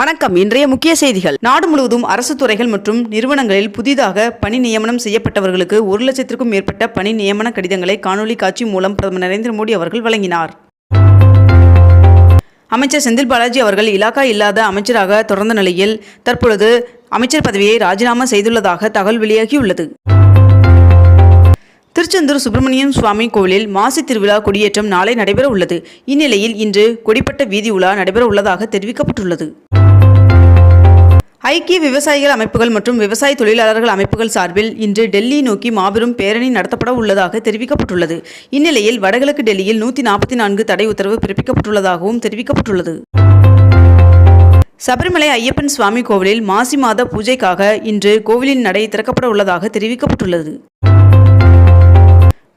வணக்கம். இன்றைய முக்கிய செய்திகள். நாடு முழுவதும் அரசு துறைகள் மற்றும் நிறுவனங்களில் புதிதாக பணி நியமனம் செய்யப்பட்டவர்களுக்கு ஒரு லட்சத்திற்கும் மேற்பட்ட பணி நியமன கடிதங்களை காணொலி காட்சி மூலம் பிரதமர் நரேந்திர மோடி அவர்கள் வழங்கினார். அமைச்சர் செந்தில் பாலாஜி அவர்கள் இலாக்கா இல்லாத அமைச்சராக தொடர்ந்த நிலையில் தற்பொழுது அமைச்சர் பதவியை ராஜினாமா செய்துள்ளதாக தகவல் வெளியாகியுள்ளது. திருச்செந்தூர் சுப்பிரமணியம் சுவாமி கோவிலில் மாசி திருவிழா கொடியேற்றம் நாளை நடைபெற உள்ளது இந்நிலையில் இன்று கொடிப்பட்ட வீதி உலா நடைபெற உள்ளதாக தெரிவிக்கப்பட்டுள்ளது. ஐக்கிய விவசாயிகள் அமைப்புகள் மற்றும் விவசாய தொழிலாளர்கள் அமைப்புகள் சார்பில் இன்று டெல்லி நோக்கி மாபெரும் பேரணி நடத்தப்பட உள்ளதாக தெரிவிக்கப்பட்டுள்ளது. இந்நிலையில் வடகிழக்கு டெல்லியில் நூற்றி நாற்பத்தி நான்கு தடை உத்தரவு பிறப்பிக்கப்பட்டுள்ளதாகவும் தெரிவிக்கப்பட்டுள்ளது. சபரிமலை ஐயப்பன் சுவாமி கோவிலில் மாசி மாத பூஜைக்காக இன்று கோவிலின் நடை திறக்கப்பட உள்ளதாக தெரிவிக்கப்பட்டுள்ளது.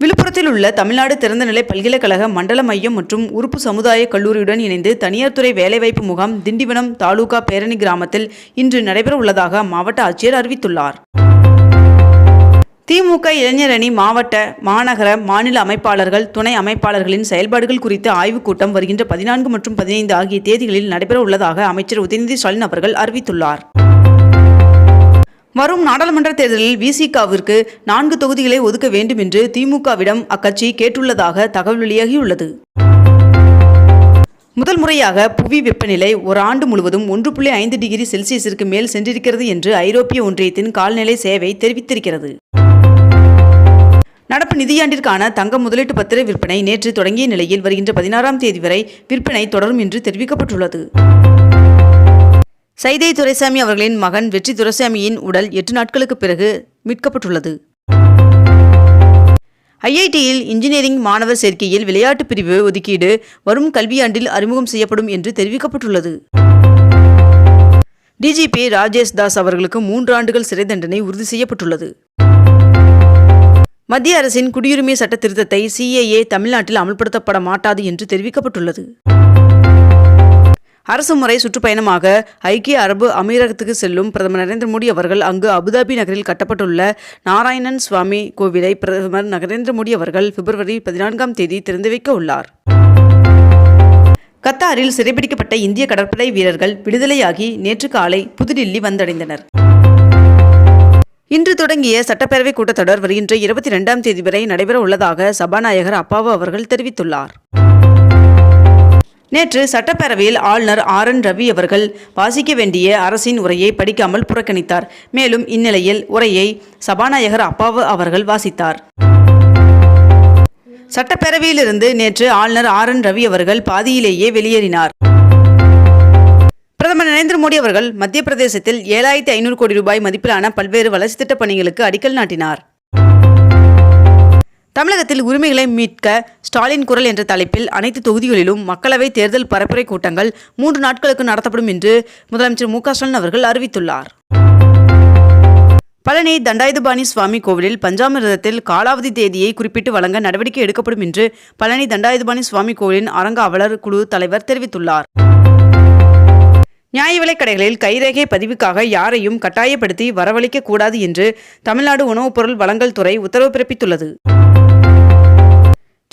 விழுப்புரத்தில் உள்ள தமிழ்நாடு திறந்தநிலை பல்கலைக்கழக மண்டல மையம் மற்றும் உறுப்பு சமுதாய கல்லூரியுடன் இணைந்து தனியார் துறை வேலைவாய்ப்பு முகாம் திண்டிவனம் தாலுகா பேரணி கிராமத்தில் இன்று நடைபெற உள்ளதாக மாவட்ட ஆட்சியர் அறிவித்துள்ளார். திமுக இளைஞரணி மாவட்ட மாநகர மாநில அமைப்பாளர்கள் துணை அமைப்பாளர்களின் செயல்பாடுகள் குறித்த ஆய்வுக் கூட்டம் வருகின்ற பதினான்கு மற்றும் பதினைந்து ஆகிய தேதிகளில் நடைபெற உள்ளதாக அமைச்சர் உதயநிதி ஸ்டாலின் அவர்கள் அறிவித்துள்ளார். வரும் நாடாளுமன்ற தேர்தலில் விசிகாவிற்கு நான்கு தொகுதிகளை ஒதுக்க வேண்டும் என்று திமுகவிடம் அக்கட்சி கேட்டுள்ளதாக தகவல் வெளியாகியுள்ளது. முதல் முறையாக புவி வெப்பநிலை ஒரு ஆண்டு முழுவதும் ஒன்று புள்ளி ஐந்து டிகிரி செல்சியஸிற்கு மேல் சென்றிருக்கிறது என்று ஐரோப்பிய ஒன்றியத்தின் கால்நிலை சேவை தெரிவித்திருக்கிறது. நடப்பு நிதியாண்டிற்கான தங்க முதலீட்டு பத்திர விற்பனை நேற்று தொடங்கிய நிலையில் வருகின்ற பதினாறாம் தேதி வரை விற்பனை தொடரும் என்று தெரிவிக்கப்பட்டுள்ளது. சைதை துரைசாமி அவர்களின் மகன் வெற்றி துரைசாமியின் உடல் எட்டு நாட்களுக்கு பிறகு மீட்கப்பட்டுள்ளது. ஐஐடியில் இன்ஜினியரிங் மாணவர் சேர்க்கையில் விளையாட்டு பிரிவு ஒதுக்கீடு வரும் கல்வியாண்டில் அறிமுகம் செய்யப்படும் என்று தெரிவிக்கப்பட்டுள்ளது. டிஜிபி ராஜேஷ் தாஸ் அவர்களுக்கு மூன்று ஆண்டுகள் சிறை தண்டனை உறுதி செய்யப்பட்டுள்ளது. மத்திய அரசின் குடியுரிமை சட்ட திருத்தத்தை சிஏஏ தமிழ்நாட்டில் அமல்படுத்தப்பட மாட்டாது என்று தெரிவிக்கப்பட்டுள்ளது. அரசு முறை சுற்றுப்பயணமாக ஐக்கிய அரபு அமீரகத்துக்கு செல்லும் பிரதமர் நரேந்திர மோடி அவர்கள் அங்கு அபுதாபி நகரில் கட்டப்பட்டுள்ள நாராயணன் சுவாமி கோவிலை பிரதமர் நரேந்திர மோடி அவர்கள் பிப்ரவரி பதினான்காம் தேதி திறந்து வைக்க உள்ளார். கத்தாரில் சிறைபிடிக்கப்பட்ட இந்திய கடற்படை வீரர்கள் விடுதலையாகி நேற்று காலை புதுடில்லி வந்தடைந்தனர். இன்று தொடங்கிய சட்டப்பேரவை கூட்டத்தொடர் வருகின்ற இருபத்தி இரண்டாம் தேதி வரை நடைபெற உள்ளதாக சபாநாயகர் அப்பாவு அவர்கள் தெரிவித்துள்ளார். நேற்று சட்டப்பேரவையில் ஆளுநர் ஆர் என் ரவி அவர்கள் வாசிக்க வேண்டிய அரசின் உரையை படிக்காமல் புறக்கணித்தார். மேலும் இந்நிலையில் உரையை சபாநாயகர் அப்பாவு அவர்கள் வாசித்தார். சட்டப்பேரவையிலிருந்து நேற்று ஆளுநர் ஆர் என் ரவி அவர்கள் பாதியிலேயே வெளியேறினார். பிரதமர் நரேந்திர மோடி அவர்கள் மத்திய பிரதேசத்தில் ஏழாயிரத்தி ஐநூறு கோடி ரூபாய் மதிப்பிலான பல்வேறு வளர்ச்சி திட்டப் பணிகளுக்கு அடிக்கல் நாட்டினார். தமிழகத்தில் உரிமைகளை மீட்க ஸ்டாலின் குரல் என்ற தலைப்பில் அனைத்து தொகுதிகளிலும் மக்களவை தேர்தல் பரப்புரை கூட்டங்கள் மூன்று நாட்களுக்கு நடத்தப்படும் என்று முதலமைச்சர் மு ஸ்டாலின் அவர்கள் அறிவித்துள்ளார். பழனி தண்டாயுதபாணி சுவாமி கோவிலில் பஞ்சாமிரதத்தில் காலாவதி தேதியை குறிப்பிட்டு வழங்க நடவடிக்கை எடுக்கப்படும் என்று பழனி தண்டாயுதபாணி சுவாமி கோவிலின் அரங்காவலர் குழு தலைவர் தெரிவித்துள்ளார். நியாய விலைக் கடைகளில் கைரேகை பதிவுக்காக யாரையும் கட்டாயப்படுத்தி வரவழைக்க கூடாது என்று தமிழ்நாடு உணவுப் பொருள் வழங்கல் துறை உத்தரவு பிறப்பித்துள்ளது.